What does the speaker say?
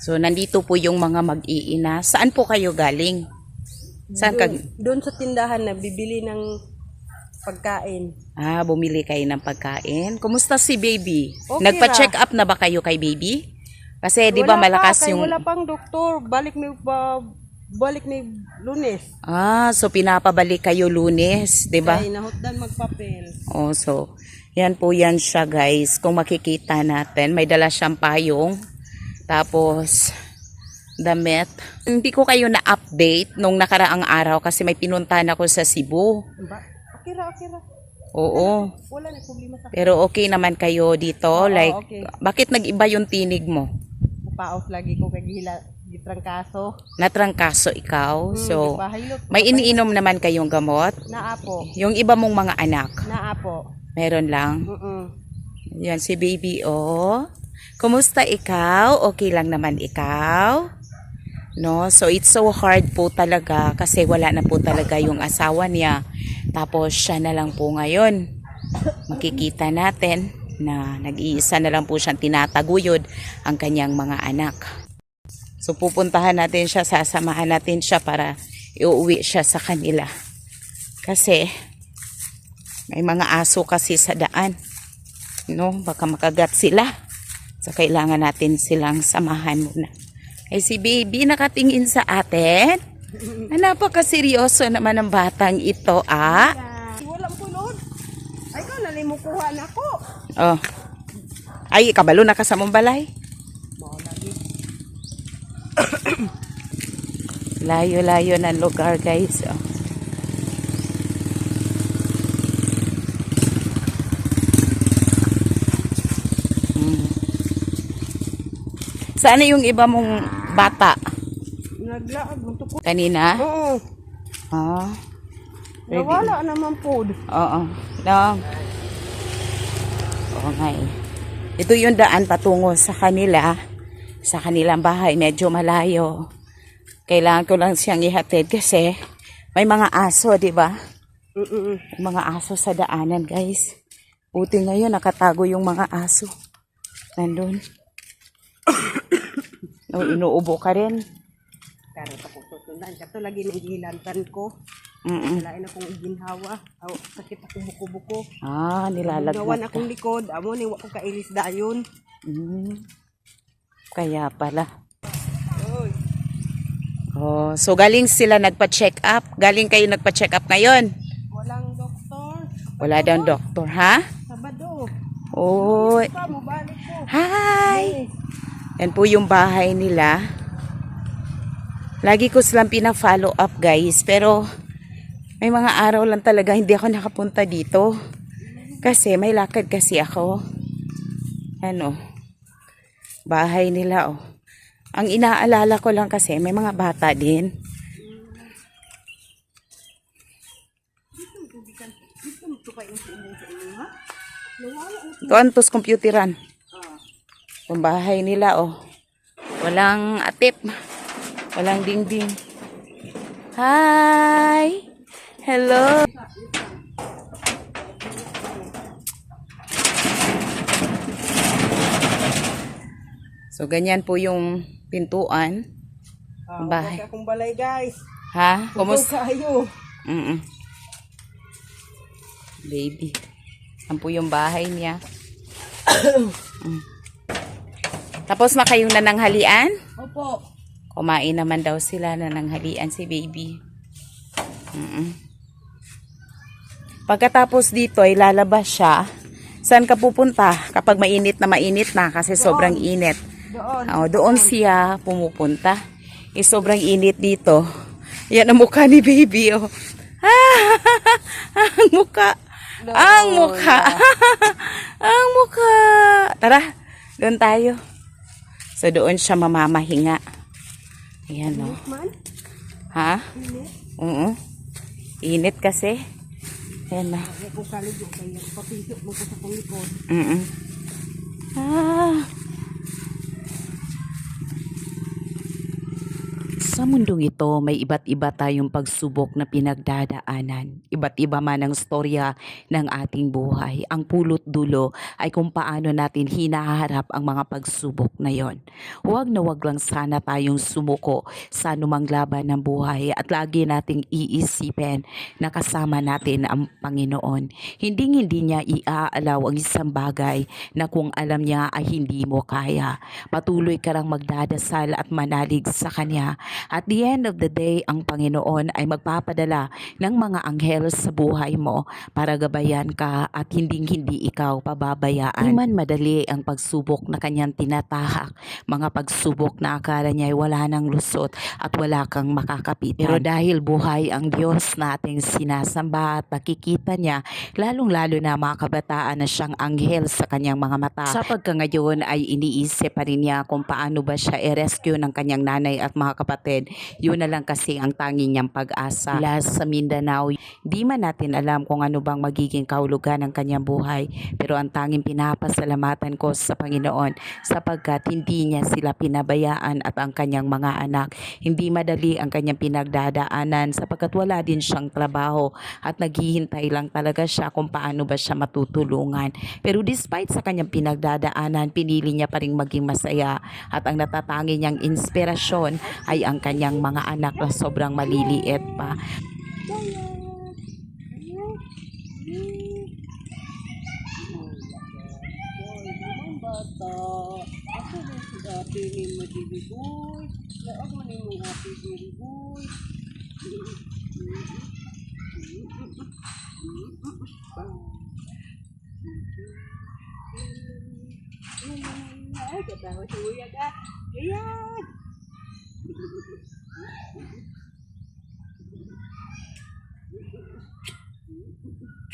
So, nandito po yung mga mag-iina. Saan po kayo galing? Saan ka? Doon, doon sa tindahan na bibili ng pagkain. Ah, bumili kayo ng pagkain. Kumusta si baby? Okay Nagpa-check up na ba kayo kay baby? Kasi 'di ba malakas pa, yung Wala pang doktor. Balik may ba, balik may lunes. Ah, so pinapabalik kayo Lunes, 'di ba? Kaya nahutdan magpapel. Oh, so yan po yan siya guys. Kung makikita natin, may dala siyang payong. Tapos damit. Hindi ko kayo na-update nung nakaraang araw kasi may pinuntahan ako sa Cebu. Ba? Okay ra, okay ra. Oo. Wala na problema sa Pero okay naman kayo dito. Oo, like, okay. bakit nag-iba yung tinig mo? paos lagi ko kay gihila gitrangkaso. Natrangkaso ikaw. So, Pahilot. may iniinom naman kayong gamot. Naapo. Yung iba mong mga anak, Naapo. meron lang. Mm. Yan si baby, oh. Kumusta ikaw? Okay lang naman ikaw? No? So, it's so hard po talaga kasi wala na po talaga yung asawa niya. Tapos, siya na lang po ngayon. Makikita natin na nag-iisa na lang po siyang tinataguyod ang kanyang mga anak. So, pupuntahan natin siya, sasamahan natin siya para iuwi siya sa kanila. Kasi, may mga aso kasi sa daan no, baka makagat sila. So, kailangan natin silang samahan muna. Ay, si baby nakatingin sa atin. Napaka-seryoso naman ng batang ito, ah. Wala po load. Ay ko nalimukuha na ko. Oh. Ay, kabalo na ka sa mong balay. Lagi. Layo-layo ng lugar, guys. Oh. Saan na yung iba mong bata? Naglaag ko. Kanina? Oo. Ah. Ready? Nawala naman po. Oo. Oo nga eh. Ito yung daan patungo sa kanila. Sa kanilang bahay. Medyo malayo. Kailangan ko lang siyang ihatid kasi may mga aso, di ba? May mga aso sa daanan, guys. Buti ngayon nakatago yung mga aso. Nandun. no, inuubo ka rin. Ko susundan. Kato lagi ng gilantan ko. Mm-mm. Wala na akong iginhawa. Aw, sakit ako buko-buko. Ah, Gawan nilalaglag ka. akong likod. Amo ni wa ko kailis dayon. Mm. Kaya pala. Oy. Oh, so galing sila nagpa-check up. Galing kayo nagpa-check up ngayon. Walang doktor. Wala daw doktor, ha? Sabado. Oy. Ko. Hi! Yan po yung bahay nila. Lagi ko silang pina-follow up, guys. Pero, may mga araw lang talaga hindi ako nakapunta dito. Kasi, may lakad kasi ako. Ano? Bahay nila, oh. Ang inaalala ko lang kasi, may mga bata din. Tuan tos computeran. Yung bahay nila, oh. Walang atip. Walang dingding. Hi! Hello! So, ganyan po yung pintuan. Ah, bahay. akong balay guys. Ha? Kumusta kayo? Mm Baby. Yan po yung bahay niya. Mm. Tapos na kayong nananghalian? Opo. Kumain naman daw sila na nanghalian si baby. Mm-mm. Pagkatapos dito ay lalabas siya. Saan ka pupunta? Kapag mainit na mainit na kasi sobrang init. Doon. Oh, doon siya pumupunta. Eh, sobrang init dito. Yan ang mukha ni baby, oh. ang mukha. Ang mukha. ang mukha. Tara, doon tayo. So, doon siya mamamahinga. Ayan, oh. Man? Ha? Oo. Init kasi. Ayan na. Ay ko kalig yung kaya papiso mo ko sa panglikod. Mm Ah. Sa mundong ito, may iba't iba tayong pagsubok na pinagdadaanan. Iba't iba man ang storya ng ating buhay. Ang pulot dulo ay kung paano natin hinaharap ang mga pagsubok na yon. Huwag na huwag lang sana tayong sumuko sa anumang laban ng buhay at lagi nating iisipin na kasama natin ang Panginoon. Hindi hindi niya iaalaw ang isang bagay na kung alam niya ay hindi mo kaya. Patuloy ka lang magdadasal at manalig sa Kanya. At the end of the day, ang Panginoon ay magpapadala ng mga anghel sa buhay mo para gabayan ka at hindi hindi ikaw pababayaan. Di man madali ang pagsubok na kanyang tinatahak, mga pagsubok na akala niya ay wala nang lusot at wala kang makakapitan. Pero dahil buhay ang Diyos nating sinasamba at nakikita niya, lalong-lalo na mga kabataan na siyang anghel sa kanyang mga mata. Sa pagkangayon ay iniisip pa rin niya kung paano ba siya i-rescue ng kanyang nanay at mga kapatid. Yun na lang kasi ang tanging niyang pag-asa. Last sa Mindanao, di man natin alam kung ano bang magiging kahulugan ng kanyang buhay. Pero ang tanging pinapasalamatan ko sa Panginoon sapagkat hindi niya sila pinabayaan at ang kanyang mga anak. Hindi madali ang kanyang pinagdadaanan sapagkat wala din siyang trabaho at naghihintay lang talaga siya kung paano ba siya matutulungan. Pero despite sa kanyang pinagdadaanan, pinili niya pa rin maging masaya at ang natatangi niyang inspirasyon ay ang kanyang mga anak na sobrang maliliit pa. Bata. Ako rin si ate ni Madidi Boy. Laag man ni mong ate Diri Boy. Ay, katawa si Uya ka. Ayan. Thank you.